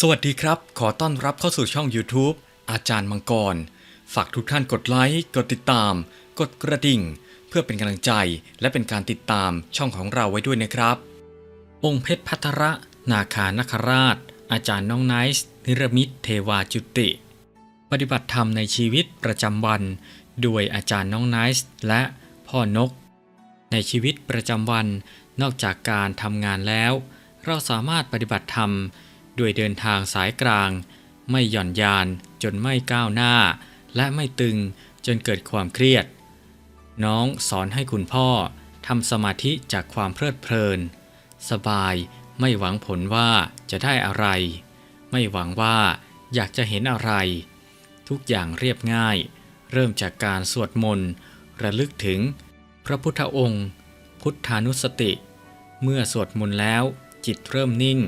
สวัสดีครับ ขอต้อนรับเข้าสู่ช่อง YouTube อาจารย์มังกร ฝากทุกท่านกดไลค์ กดติดตาม กดกระดิ่ง เพื่อเป็นกำลังใจ และเป็นการติดตามช่องของเราไว้ด้วยนะครับ องค์เพชรพัทระนาคานคราช อาจารย์น้องไนซ์นิรมิตเทวาจุติ ปฏิบัติธรรมในชีวิตประจำวัน โดยอาจารย์น้องไนซ์และพ่อนก ในชีวิตประจำวัน นอกจากการทำงานแล้ว เราสามารถปฏิบัติธรรม โดยเดินทางสายกลาง ไม่หย่อนยานจนไม่ก้าวหน้า และไม่ตึงจนเกิดความเครียด น้องสอนให้คุณพ่อทำสมาธิจากความเพลิดเพลิน สบายไม่หวังผลว่าจะได้อะไร ไม่หวังว่าอยากจะเห็นอะไร ทุกอย่างเรียบง่าย เริ่มจากการสวดมนต์ระลึกถึง พระพุทธองค์ พุทธานุสติ เมื่อสวดมนต์แล้วจิตเริ่มนิ่ง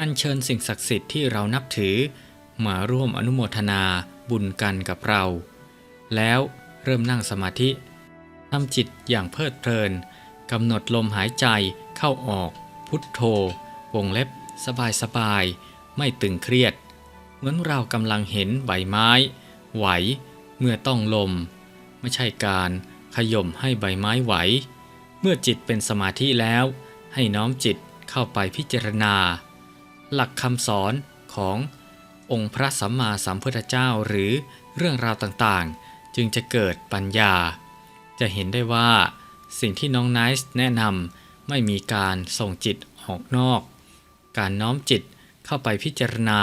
อัญเชิญสิ่งศักดิ์สิทธิ์ที่เรานับถือ มาร่วมอนุโมทนาบุญกันกับเรา แล้วเริ่มนั่งสมาธิทำจิตอย่างเพลิดเพลินกำหนดลมหายใจเข้าออก พุทโธ วงเล็บ สบายสบาย ไม่ตึงเครียด เหมือนเรากำลังเห็นใบไม้ ไหว เมื่อต้องลม ไม่ใช่การขย่มให้ใบไม้ไหว เมื่อจิตเป็นสมาธิแล้ว ให้น้อมจิตเข้าไปพิจารณา หลักคำสอนขององค์พระสัมมาสัมพุทธเจ้าหรือเรื่องราวต่างๆ จึงจะเกิดปัญญา จะเห็นได้ว่า สิ่งที่น้องไนซ์แนะนำไม่มีการส่งจิตออกนอก การน้อมจิตเข้าไปพิจารณา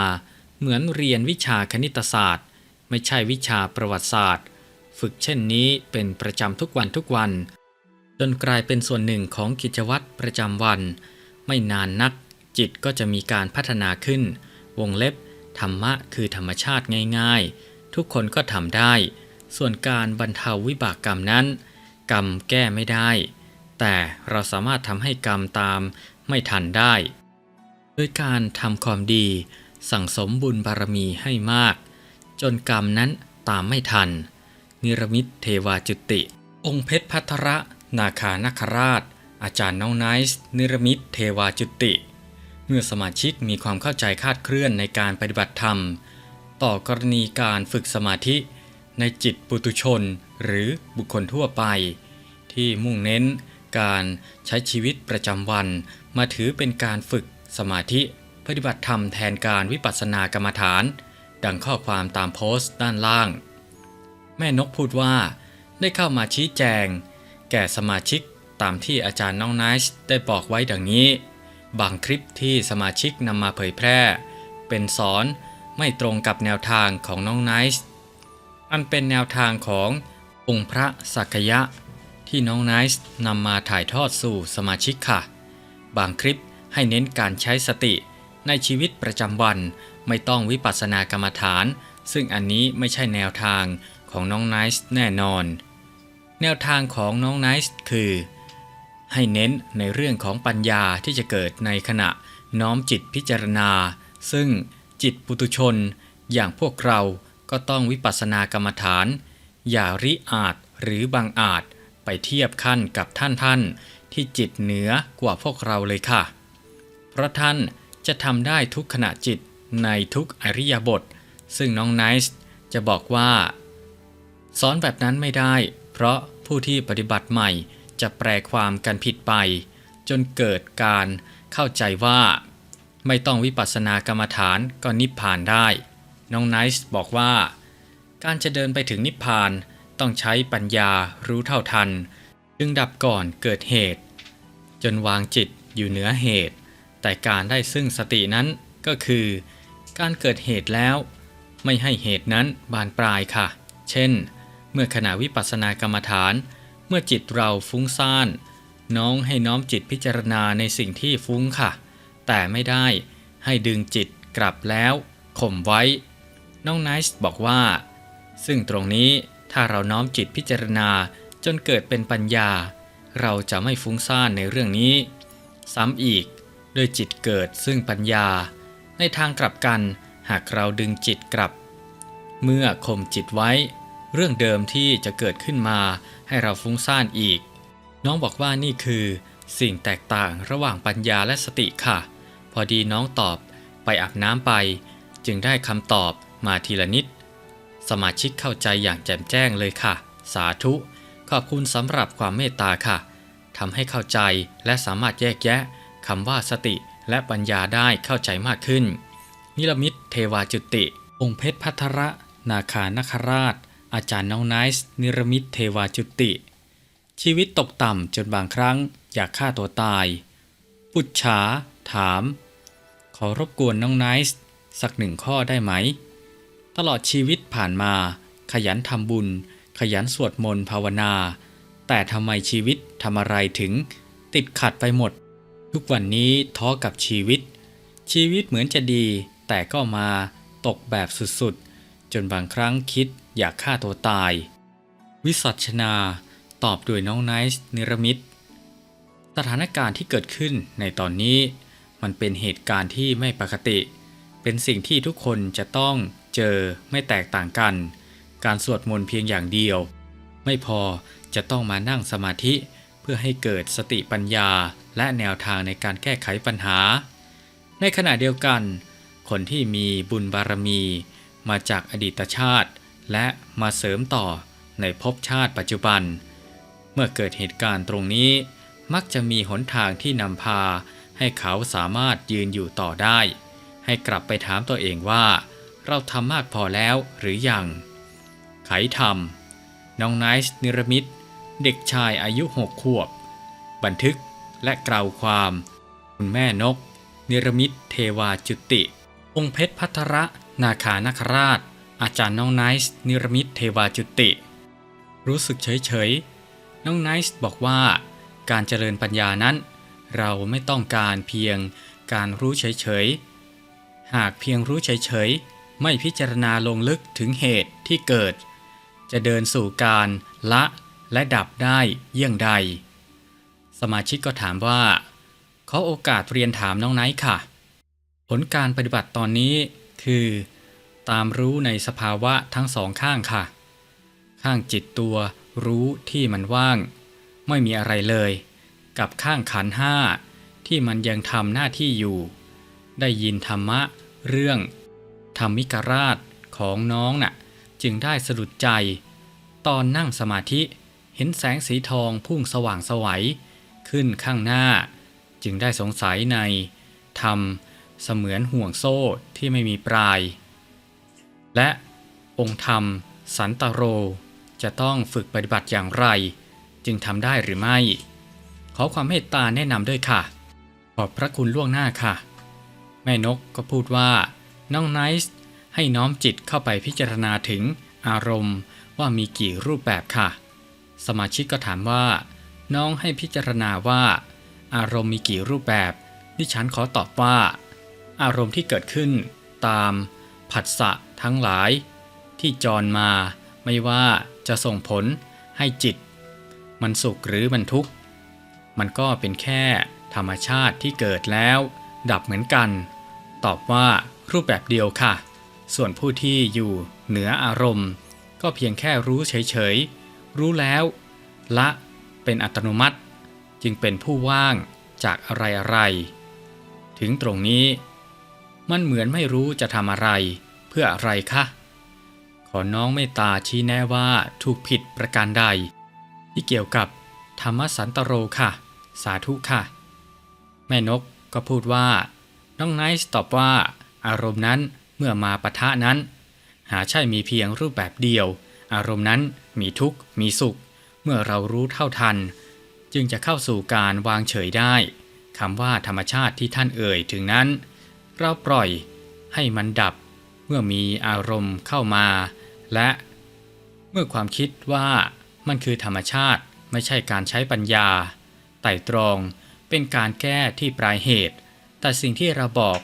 เหมือนเรียนวิชาคณิตศาสตร์ ไม่ใช่วิชาประวัติศาสตร์ ฝึกเช่นนี้เป็นประจำทุกวันทุกวัน จนกลายเป็นส่วนหนึ่งของกิจวัตรประจำวัน ไม่นานนัก จิตก็จะมีการพัฒนาขึ้น วงเล็บ ธรรมะคือธรรมชาติง่ายๆ ทุกคนก็ทำได้ ส่วนการบรรเทาวิบากกรรมนั้น กรรมแก้ไม่ได้ แต่เราสามารถทำให้กรรมตามไม่ทันได้โดยการทำความดี สั่งสมบุญบารมีให้มาก จนกรรมนั้นตามไม่ทัน นิรมิตเทวาจุติ องค์เพชรพัทระ นาคานคราช อาจารย์น้องไนซ์นิรมิตเทวาจุติ เมื่อสมาชิกมีความเข้าใจคาดเคลื่อนในการปฏิบัติธรรม ต่อกรณีการฝึกสมาธิ ในจิตปุตุชน หรือบุคคลทั่วไป ที่มุ่งเน้นการใช้ชีวิตประจำวัน มาถือเป็นการฝึกสมาธิ ปฏิบัติธรรมแทนการวิปัสสนากรรมฐาน ดังข้อความตามโพสต์ด้านล่าง แม่นกพูดว่า ได้เข้ามาชี้แจง แก่สมาชิกตามที่อาจารย์น้องไนซ์ได้บอกไว้ดังนี้ บางคลิปที่สมาชิกนำมาเผยแพร่ เป็นสอนไม่ตรงกับแนวทางของน้องไนซ์อันเป็นแนวทางขององค์พระสักยะ ที่น้องไนซ์นำมาถ่ายทอดสู่สมาชิกค่ะ บางคลิปให้เน้นการใช้สติในชีวิตประจำวันไม่ต้องวิปัสสนากรรมฐาน ซึ่งอันนี้ไม่ใช่แนวทางของน้องไนซ์แน่นอน แนวทางของน้องไนซ์คือ ให้เน้นในเรื่องของปัญญาที่จะเกิดในขณะน้อมจิตพิจารณา ซึ่งจิตปุตุชน อย่างพวกเราก็ต้องวิปัสสนากรรมฐาน อย่าริอาจหรือบางอาจไปเทียบขั้นกับท่านท่านที่จิตเหนือกว่าพวกเราเลยค่ะ เพราะท่านจะทำได้ทุกขณะจิตในทุกอริยบท ซึ่งน้องไนซ์จะบอกว่า สอนแบบนั้นไม่ได้ เพราะผู้ที่ปฏิบัติใหม่ จะแปลความกันผิดไป จนเกิดการเข้าใจว่า ไม่ต้องวิปัสสนากรรมฐานก็นิพพานได้ น้องไนซ์บอกว่า การจะเดินไปถึงนิพพานต้องใช้ปัญญารู้เท่าทัน จึงดับก่อนเกิดเหตุ จนวางจิตอยู่เหนือเหตุ แต่การได้ซึ่งสตินั้นก็คือ การเกิดเหตุแล้ว ไม่ให้เหตุนั้นบานปลายค่ะ เช่น เมื่อขณะวิปัสสนากรรมฐาน มื่อจิตเราฟุ้งซ่าน น้องให้น้อมจิตพิจารณาในสิ่งที่ฟุ้งค่ะ แต่ไม่ได้ให้ดึงจิตกลับแล้วข่มไว้ น้องไนซ์บอกว่า ซึ่งตรงนี้ถ้าเราน้อมจิตพิจารณาจนเกิดเป็นปัญญา เราจะไม่ฟุ้งซ่านในเรื่องนี้ ซ้ำอีกด้วยจิตเกิดซึ่งปัญญา ในทางกลับกันหากเราดึงจิตกลับ เมื่อข่มจิตไว้ เรื่องเดิมที่จะเกิดขึ้นมาให้เราฟุ้งซ่านอีก น้องบอกว่านี่คือ สิ่งแตกต่างระหว่างปัญญาและสติค่ะ พอดีน้องตอบไปอาบน้ำไป จึงได้คำตอบมาทีละนิด สมาชิกเข้าใจอย่างแจ่มแจ้งเลยค่ะ สาธุ ขอบคุณสำหรับความเมตตาค่ะทำให้เข้าใจและสามารถแยกแยะคำว่าสติและปัญญาได้เข้าใจมากขึ้น นิรมิตเทวาจุติ องค์เพชรพัทระ นาคานคราช อาจารย์น้องไนซ์นิรมิตเทวาจุติ ชีวิตตกต่ำจนบางครั้งอยากฆ่าตัวตาย ปุจฉาถาม ขอรบกวนน้องไนซ์สักหนึ่งข้อได้ไหม ตลอดชีวิตผ่านมา ขยันทำบุญ ขยันสวดมนต์ภาวนา แต่ทำไมชีวิตทำอะไรถึง ติดขัดไปหมด ทุกวันนี้ท้อกับชีวิต ชีวิตเหมือนจะดี แต่ก็มาตกแบบสุดๆ จนบางครั้งคิดอยากฆ่าตัวตาย วิสัชนาตอบด้วยน้องไนซ์นิรมิตสถานการณ์ที่เกิดขึ้นในตอนนี้ มันเป็นเหตุการณ์ที่ไม่ปกติ เป็นสิ่งที่ทุกคนจะต้องเจอไม่แตกต่างกัน การสวดมนต์เพียงอย่างเดียว ไม่พอจะต้องมานั่งสมาธิเพื่อให้เกิดสติปัญญาและแนวทางในการแก้ไขปัญหา ในขณะเดียวกัน คนที่มีบุญบารมี มาจากอดีตชาติ และมาเสริมต่อในภพชาติปัจจุบัน เมื่อเกิดเหตุการณ์ตรงนี้ มักจะมีหนทางที่นำพา ให้เขาสามารถยืนอยู่ต่อได้ ให้กลับไปถามตัวเองว่า เราทำมากพอแล้วหรือยัง ไขธรรมน้องไนซ์นิรมิต เด็กชายอายุหกขวบ บันทึกและกล่าวความ คุณแม่นก นิรมิตเทวาจุติ องค์เพชรพัทระ นาคานคราช อาจารย์น้องไนซ์นิรมิตเทวาจุติ รู้สึกเฉยๆน้องไนซ์บอกว่า การเจริญปัญญานั้น เราไม่ต้องการเพียงการรู้เฉยๆหากเพียงรู้เฉยๆ ไม่พิจารณาลงลึกถึงเหตุที่เกิด จะเดินสู่การละและดับได้เยี่ยงใด สมาชิกก็ถามว่า ขอโอกาสเรียนถามน้องไนท์ค่ะ ผลการปฏิบัติตอนนี้คือ ตามรู้ในสภาวะทั้งสองข้างค่ะ ข้างจิตตัวรู้ที่มันว่าง ไม่มีอะไรเลย กับข้างขันห้าที่มันยังทำหน้าที่อยู่ ได้ยินธรรมะเรื่อง ธรรมิกราชของน้องน่ะ จึงได้สะดุดใจ ตอนนั่งสมาธิเห็นแสงสีทองพุ่งสว่างสวัยขึ้นข้างหน้า จึงได้สงสัยในธรรมเสมือนห่วงโซ่ที่ไม่มีปลาย และองค์ธรรม สันตโร จะต้องฝึกปฏิบัติอย่างไร จึงทำได้หรือไม่ ขอความเมตตาแนะนำด้วยค่ะ ขอบพระคุณล่วงหน้าค่ะ แม่นกก็พูดว่า น้องไนซ์ให้น้อมจิตเข้าไปพิจารณาถึงอารมณ์ว่ามีกี่รูปแบบค่ะ สมาชิกก็ถามว่า น้องให้พิจารณาว่า อารมณ์มีกี่รูปแบบ ดิฉันขอตอบว่า อารมณ์ที่เกิดขึ้น ตาม ผัสสะทั้งหลาย ที่จรมาไม่ว่าจะส่งผลให้จิต มันสุขหรือมันทุกข์ มันก็เป็นแค่ธรรมชาติที่เกิดแล้ว ดับเหมือนกัน ตอบว่ารูปแบบเดียวค่ะ ส่วนผู้ที่อยู่เหนืออารมณ์ ก็เพียงแค่รู้เฉยๆ รู้แล้ว ละเป็นอัตโนมัติ จึงเป็นผู้ว่างจากอะไรอะไร ถึงตรงนี้ มันเหมือนไม่รู้จะทำอะไร พื่ออะไรคะ ขอน้องเมตตาชี้แน่ว่าถูกผิดประการใด ที่เกี่ยวกับธรรมสันตโรค่ะ สาธุค่ะ แม่นกก็พูดว่า น้องไนซ์ตอบว่า อารมณ์นั้นเมื่อมาปะทะนั้น หาใช่มีเพียงรูปแบบเดียว อารมณ์นั้นมีทุกข์ มีสุข เมื่อเรารู้เท่าทัน จึงจะเข้าสู่การวางเฉยได้คำว่าธรรมชาติที่ท่านเอ่ยถึงนั้น เราปล่อยให้มันดับ เมื่อมีอารมณ์เข้ามา และเมื่อความคิดว่ามันคือธรรมชาติไม่ใช่การใช้ปัญญา ไต่ตรองเป็นการแก้ที่ปลายเหตุ แต่สิ่งที่เราบอก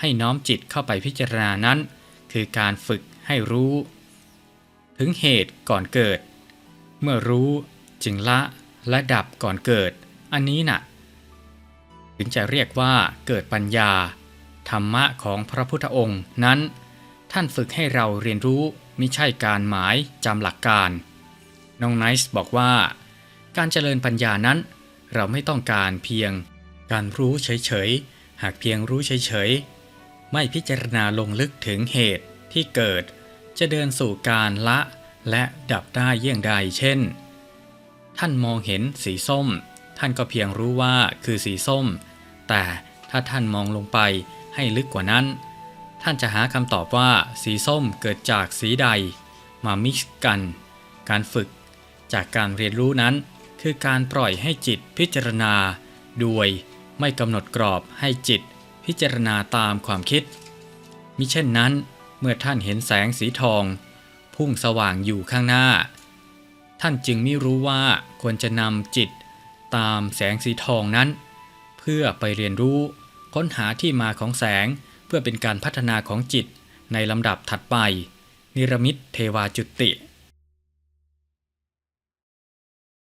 ให้น้อมจิตเข้าไปพิจารณานั้น คือการฝึกให้รู้ ถึงเหตุก่อนเกิด เมื่อรู้จึงละและดับก่อนเกิด อันนี้น่ะ ถึงจะเรียกว่าเกิดปัญญา ธรรมะของพระพุทธองค์นั้น ท่านฝึกให้เราเรียนรู้มิใช่การหมายจำหลักการ น้องไนซ์บอกว่า การเจริญปัญญานั้น เราไม่ต้องการเพียง การรู้เฉยๆ หากเพียงรู้เฉยๆ ไม่พิจารณาลงลึกถึงเหตุที่เกิด จะเดินสู่การละและดับได้เยี่ยงใดเช่น ท่านมองเห็นสีส้ม ท่านก็เพียงรู้ว่าคือสีส้ม แต่ถ้าท่านมองลงไปให้ลึกกว่านั้น ท่านจะหาคำตอบว่าสีส้มเกิดจากสีใด มามิกซ์กัน การฝึก จากการเรียนรู้นั้น คือการปล่อยให้จิตพิจารณา โดยไม่กำหนดกรอบให้จิตพิจารณาตามความคิด มิเช่นนั้น เมื่อท่านเห็นแสงสีทอง พุ่งสว่างอยู่ข้างหน้า ท่านจึงไม่รู้ว่าควรจะนำจิตตามแสงสีทองนั้น เพื่อไปเรียนรู้ค้นหาที่มาของแสง เพื่อเป็นการพัฒนาของจิตในลำดับถัดไป นิรมิตเทวาจุติ